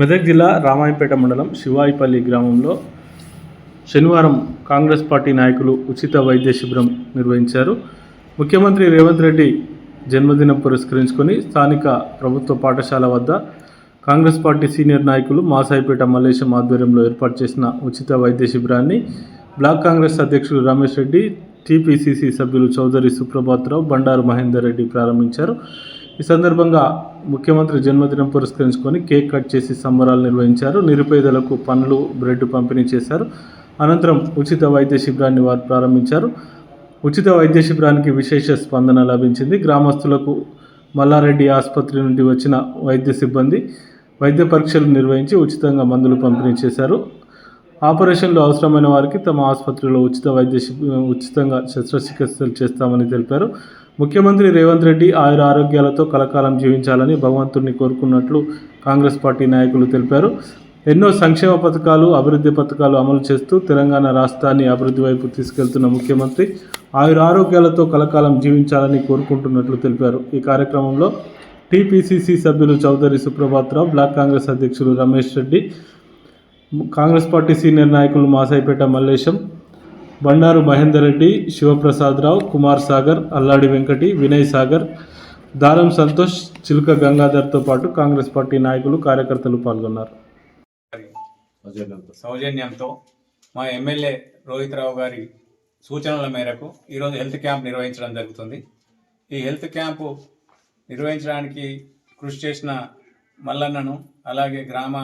మెదక్ జిల్లా రామాయంపేట మండలం శివాయిపల్లి గ్రామంలో శనివారం కాంగ్రెస్ పార్టీ నాయకులు ఉచిత వైద్య శిబిరం నిర్వహించారు. ముఖ్యమంత్రి రేవంత్ రెడ్డి జన్మదినం పురస్కరించుకొని స్థానిక ప్రభుత్వ పాఠశాల వద్ద కాంగ్రెస్ పార్టీ సీనియర్ నాయకులు మాసాయిపేట మల్లేశం ఆధ్వర్యంలో ఏర్పాటు చేసిన ఉచిత వైద్య శిబిరాన్ని బ్లాక్ కాంగ్రెస్ అధ్యక్షులు రమేష్ రెడ్డి టీపీసీసీ సభ్యులు చౌదరి సుప్రభాత్రావు బండారు మహేందర్ రెడ్డి ప్రారంభించారు. ఈ సందర్భంగా ముఖ్యమంత్రి జన్మదినం పురస్కరించుకొని కేక్ కట్ చేసి సంబరాలు నిర్వహించారు. నిరుపేదలకు పండ్లు బ్రెడ్ పంపిణీ చేశారు. అనంతరం ఉచిత వైద్య శిబిరాన్ని వారు ప్రారంభించారు. ఉచిత వైద్య శిబిరానికి విశేష స్పందన లభించింది. గ్రామస్తులకు మల్లారెడ్డి ఆసుపత్రి నుండి వచ్చిన వైద్య సిబ్బంది వైద్య పరీక్షలు నిర్వహించి ఉచితంగా మందులు పంపిణీ చేశారు. ఆపరేషన్లు అవసరమైన వారికి తమ ఆసుపత్రిలో ఉచిత వైద్య ఉచితంగా శస్త్రచికిత్సలు చేస్తామని తెలిపారు. ముఖ్యమంత్రి రేవంత్ రెడ్డి ఆయుర ఆరోగ్యాలతో కలకాలం జీవించాలని భగవంతుడిని కోరుకున్నట్లు కాంగ్రెస్ పార్టీ నాయకులు తెలిపారు. ఎన్నో సంక్షేమ పథకాలు అభివృద్ధి పథకాలు అమలు చేస్తూ తెలంగాణ రాష్ట్రాన్ని అభివృద్ధి వైపు తీసుకెళ్తున్న ముఖ్యమంత్రి ఆయుర ఆరోగ్యాలతో కలకాలం జీవించాలని కోరుకుంటున్నట్లు తెలిపారు. ఈ కార్యక్రమంలో టీపీసీసీ సభ్యులు చౌదరి సుప్రభాత్రావు బ్లాక్ కాంగ్రెస్ అధ్యక్షులు రమేష్ రెడ్డి కాంగ్రెస్ పార్టీ సీనియర్ నాయకులు మాసాయిపేట మల్లేశం బండారు మహేందర్ రెడ్డి శివప్రసాదరావు కుమార్ సాగర్ అల్లాడి వెంకటి వినయ్ సాగర్ దారం సంతోష్ చిలుక గంగాధర్తో పాటు కాంగ్రెస్ పార్టీ నాయకులు కార్యకర్తలు పాల్గొన్నారు. సౌజన్యంతో మా ఎమ్మెల్యే రోహిత్ రావు గారి సూచనల మేరకు ఈరోజు హెల్త్ క్యాంప్ నిర్వహించడం జరుగుతుంది. ఈ హెల్త్ క్యాంపు నిర్వహించడానికి కృషి చేసిన మల్లన్నను అలాగే గ్రామ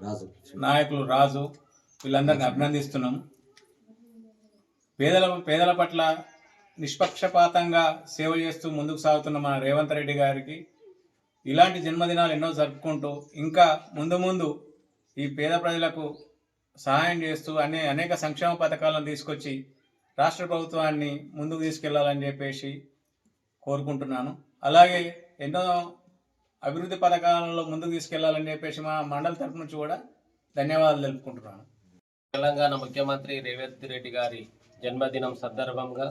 రాజు. నాయకులు రాజు వీళ్ళందరినీ అభినందిస్తున్నాం పేదల పేదల పట్ల నిష్పక్షపాతంగా సేవ చేస్తూ ముందుకు సాగుతున్న మన రేవంత్ రెడ్డి గారికి ఇలాంటి జన్మదినాలు ఎన్నో జరుపుకుంటూ ఇంకా ముందు ముందు ఈ పేద ప్రజలకు సహాయం చేస్తూ అనే అనేక సంక్షేమ పథకాలను తీసుకొచ్చి రాష్ట్ర ప్రభుత్వాన్ని ముందుకు తీసుకెళ్ళాలని చెప్పేసి కోరుకుంటున్నాను. అలాగే ఎన్నో అభివృద్ధి పథకాలలో ముందుకు తీసుకెళ్ళాలని చెప్పేసి మా మండలి తరపు నుంచి కూడా ధన్యవాదాలు తెలుపుకుంటున్నాను. తెలంగాణ ముఖ్యమంత్రి రేవంత్ రెడ్డి గారి జన్మదినం సందర్భంగా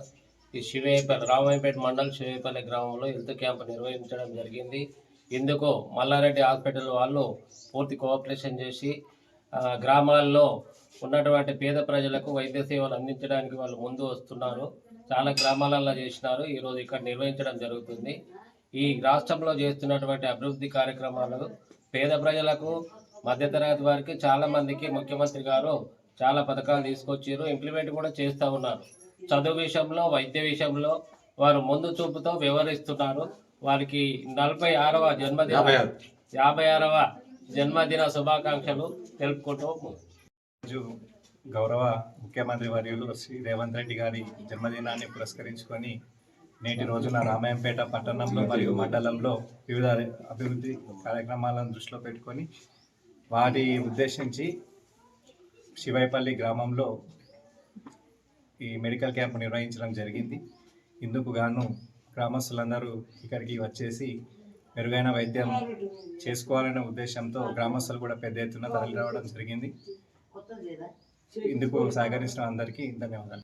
ఈ శివేపల్లి రామాయపేట మండల్ శివేపల్లి గ్రామంలో హెల్త్ క్యాంప్ నిర్వహించడం జరిగింది. ఇందుకు మల్లారెడ్డి హాస్పిటల్ వాళ్ళు పూర్తి కోఆపరేషన్ చేసి గ్రామాల్లో ఉన్నటువంటి పేద ప్రజలకు వైద్య సేవలు అందించడానికి వాళ్ళు ముందు వస్తున్నారు. చాలా గ్రామాలలో చేసినారు. ఈరోజు ఇక్కడ నిర్వహించడం జరుగుతుంది. ఈ రాష్ట్రంలో చేస్తున్నటువంటి అభివృద్ధి కార్యక్రమాలు పేద ప్రజలకు మధ్యతరగతి వారికి చాలామందికి ముఖ్యమంత్రి గారు చాలా పథకాలు తీసుకొచ్చారు ఇంప్లిమెంట్ కూడా చేస్తూ ఉన్నారు. చదువు విషయంలో వైద్య విషయంలో వారు ముందు చూపుతో వ్యవహరిస్తున్నారు వారికి నలభై ఆరవ జన్మదిన యాభై ఆరు. యాభై ఆరవ జన్మదిన శుభాకాంక్షలు తెలుపుకుంటూ రోజు గౌరవ ముఖ్యమంత్రి వర్యులు శ్రీ రేవంత్ రెడ్డి గారి జన్మదినాన్ని పురస్కరించుకొని నేటి రోజున రామాయంపేట పట్టణంలో మరియు మండలంలో వివిధ అభివృద్ధి కార్యక్రమాలను దృష్టిలో పెట్టుకొని వాటి ఉద్దేశించి శివైపల్లి గ్రామంలో ఈ మెడికల్ క్యాంప్ నిర్వహించడం జరిగింది. ఇందుకు గాను గ్రామస్తులందరూ ఇక్కడికి వచ్చేసి మెరుగైన వైద్యం చేసుకోవాలనే ఉద్దేశంతో గ్రామస్తులు కూడా పెద్ద ఎత్తున తరలి రావడం జరిగింది. ఇందుకు సహకరించిన అందరికీ ధన్యవాదాలు.